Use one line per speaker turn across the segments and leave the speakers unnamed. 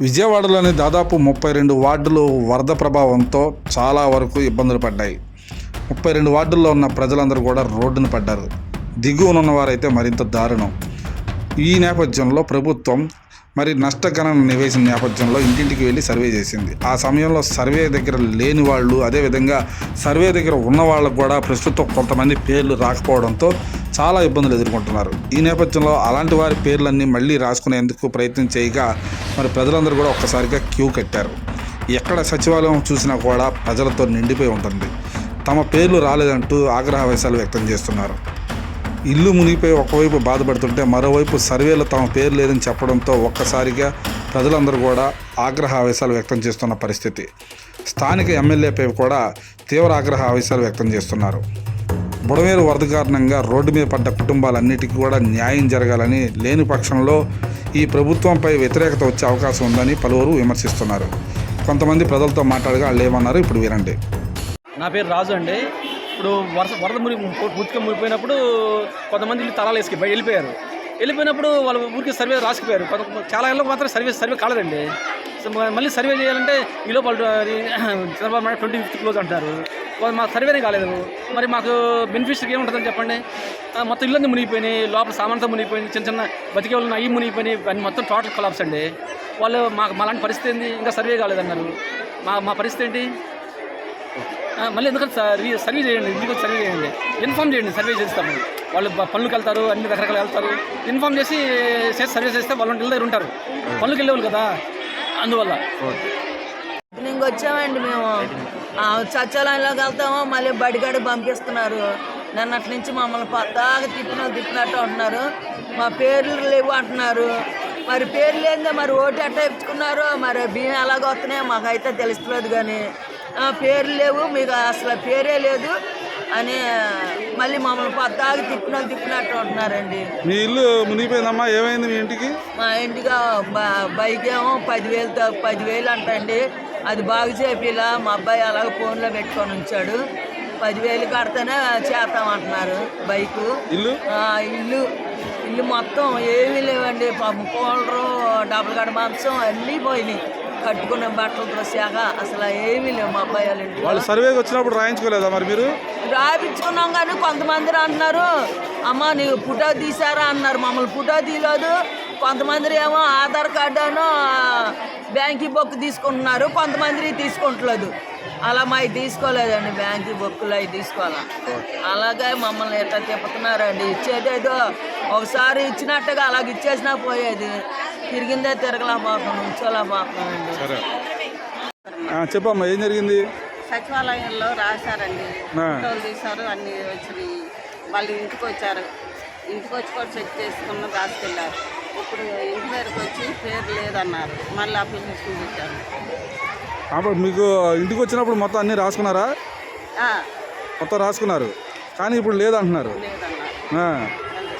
విజయవాడలోని దాదాపు ముప్పై రెండు వార్డులు వరద ప్రభావంతో చాలా వరకు ఇబ్బందులు పడ్డాయి. ముప్పై రెండు వార్డుల్లో ఉన్న ప్రజలందరూ కూడా రోడ్డున పడ్డారు. దిగువనున్న వారైతే మరింత దారుణం. ఈ నేపథ్యంలో ప్రభుత్వం మరి నష్టగణన నివేసిన నేపథ్యంలో ఇంటింటికి వెళ్ళి సర్వే చేసింది. ఆ సమయంలో సర్వే దగ్గర లేని వాళ్ళు అదేవిధంగా సర్వే దగ్గర ఉన్న వాళ్ళకు కూడా ప్రస్తుతం కొంతమంది పేర్లు రాకపోవడంతో చాలా ఇబ్బందులు ఎదుర్కొంటున్నారు. ఈ నేపథ్యంలో అలాంటి వారి పేర్లన్నీ మళ్ళీ రాసుకునేందుకు ప్రయత్నం చేయగా మరి ప్రజలందరూ కూడా ఒక్కసారిగా క్యూ కట్టారు. ఎక్కడ సచివాలయం చూసినా కూడా ప్రజలతో నిండిపోయి ఉంటుంది. తమ పేర్లు రాలేదంటూ ఆగ్రహవేశాలు వ్యక్తం చేస్తున్నారు. ఇల్లు మునిగిపోయి ఒకవైపు బాధపడుతుంటే మరోవైపు సర్వేలో తమ పేరు లేదని చెప్పడంతో ఒక్కసారిగా ప్రజలందరూ కూడా ఆగ్రహ ఆవేశాలు వ్యక్తం చేస్తున్న పరిస్థితి. స్థానిక ఎమ్మెల్యేపై కూడా తీవ్ర ఆగ్రహ ఆవేశాలు వ్యక్తం చేస్తున్నారు. బుడమేరు వరద కారణంగా రోడ్డు మీద పడ్డ కుటుంబాలన్నిటికీ కూడా న్యాయం జరగాలని లేని పక్షంలో ఈ ప్రభుత్వంపై వ్యతిరేకత వచ్చే అవకాశం ఉందని పలువురు విమర్శిస్తున్నారు. కొంతమంది ప్రజలతో మాట్లాడగా వాళ్ళు ఏమన్నారు ఇప్పుడు వినండి.
నా పేరు రాజు అండి. ఇప్పుడు వరద వరద మురి పూర్తిగా మురిపోయినప్పుడు కొంతమంది ఇల్లు తలాలు వేసుకు వెళ్ళిపోయారు. వెళ్ళిపోయినప్పుడు వాళ్ళ ఊరికి సర్వే రాసుకుపోయారు. చాలా ఇళ్ళకి మాత్రం సర్వే సర్వే కాలేదండి. మళ్ళీ సర్వే చేయాలంటే ఈ లోపల Chandrababu Naidu twenty fifth close అంటారు. మా సర్వేనే కాలేదు. మరి మాకు బెనిఫిట్స్కి ఏముంటుందని చెప్పండి? మొత్తం ఇళ్ళన్నీ మునిగిపోయినాయి లోపల సామాన్తో మునిగిపోయింది చిన్న చిన్న బతికే వాళ్ళు అవి మునిగిపోయినాయి అన్ని మొత్తం టోటల్ కొలాప్స్ అండి. వాళ్ళు మాకు మాలాంటి పరిస్థితి ఏంది? ఇంకా సర్వే కాలేదన్నారు. మా మా పరిస్థితి ఏంటి? మళ్ళీ ఎందుకంటే సర్వీ చేయండి ఇంటికి వచ్చి సర్వే చేయండి? ఇన్ఫామ్ చేయండి సర్వే చేస్తాము. వాళ్ళు పనులకు వెళ్తారు అన్ని రకరకాలు వెళ్తారు. ఇన్ఫామ్ చేసి చేసి సర్వే చేస్తే వాళ్ళు దగ్గర ఉంటారు. పనులకు వెళ్ళేవాళ్ళు కదా? అందువల్ల.
ఇంక వచ్చామండి మేము. సచివాలయంలోకి వెళ్తాము మళ్ళీ బడిగాడి పంపిస్తున్నారు. నిన్నటి నుంచి మమ్మల్ని పద్దాగా తిప్పిన తిప్పినట్టు అంటున్నారు. మా పేర్లు లేవు అంటున్నారు. మరి పేర్లు లేదే మరి ఓటు ఎట్ట ఇచ్చుకున్నారు? మరి బియ్యం ఎలాగ వస్తున్నాయో మాకైతే తెలుస్తలేదు కానీ ఆ, పేర్లు లేవు మీకు అసలు పేరే లేదు అని మళ్ళీ మమ్మల్ని పద్దాగా తిప్పిన తిప్పినట్టు అంటున్నారండి.
మీ ఇల్లు మునిగిపోయిందమ్మా ఏమైంది మీ ఇంటికి?
మా ఇంటిగా బ- బైక్ ఏమో పదివేలు పదివేలు అంటండి. అది బాగు చేపిలా మా అబ్బాయి అలాగ ఫోన్లో పెట్టుకొని ఉంచాడు. పదివేలు కడితేనే చేస్తామంటున్నారు బైకు.
ఇల్లు?
ఆ, ఇల్లు. ఇల్లు మొత్తం ఏమీ లేవండి. పాపం కూలరు డబుల్ గడ మాంసం అన్నీ పోయినాయి. కట్టుకున్న బట్టలతో శాఖ అసలు ఏమీ లేవు మా అబ్బాయి వాళ్ళు
సర్వేకి వచ్చినప్పుడు రాయించుకోలేదా మరి మీరు?
రాయించుకున్నాం కానీ కొంతమంది అంటున్నారు అమ్మ నీకు ఫోటో తీసారా అన్నారు. మమ్మల్ని ఫోటో తీయలేదు. కొంతమంది ఏమో ఆధార్ కార్డు అను బ్యాంకీ బుక్ తీసుకుంటున్నారు కొంతమంది తీసుకుంటలేదు. అలా మావి తీసుకోలేదండి బ్యాంకీ బుక్కులు అవి తీసుకోవాలా. అలాగే మమ్మల్ని ఎట్లా తిప్పుతున్నారండి ఇచ్చేదేదో ఒకసారి ఇచ్చినట్టుగా అలాగ ఇచ్చేసినా పోయేది. తిరిగిందే తిరగలేకపోతున్నాం ఉంచోలేకపోతున్నామండి.
సరే. చెప్పమ్మా ఏం జరిగింది?
సచివాలయంలో రాశారండి. ఫోటోలు తీశారు అన్ని వచ్చినాయి. వాళ్ళు ఇంటికి వచ్చారు ఇంటికి వచ్చి కూడా చెక్ చేసుకున్న రాసుకెళ్ళారు. ఇంటి దగ్గరకు వచ్చి పేరు లేదన్నారు. మళ్ళీ అప్లికేషన్ పెట్టారు.
అప్పుడు మీకు ఇంటికి వచ్చినప్పుడు మొత్తం అన్నీ రాసుకున్నారా?
ఆ,
మొత్తం రాసుకున్నారు. కానీ ఇప్పుడు లేదంటున్నారు.
లేదన్నారు.
ఆ.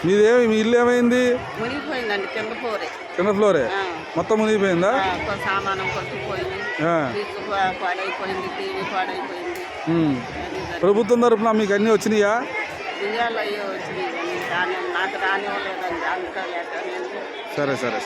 మీదేమి మీ ఇల్లు ఏమైంది?
మునిగిపోయిందండి కింద పోరే
కింద ఫ్లోరే.
ఆ,
మొత్తం మునిగిపోయిందా?
ఆ, కొంత సామానం కొట్టుకుపోయింది.
ఆ.
ఫ్రిడ్జ్ పా- పాడైపోయింది టీవీ పాడైపోయింది.
ఉమ్.
అది జరిగింది.
ప్రభుత్వం తరపున మీకు అన్నీ వచ్చినాయా?
కానీ నాకు రానివ్వలేదండి. అందుకే లేక నేను
સરસ સરસ.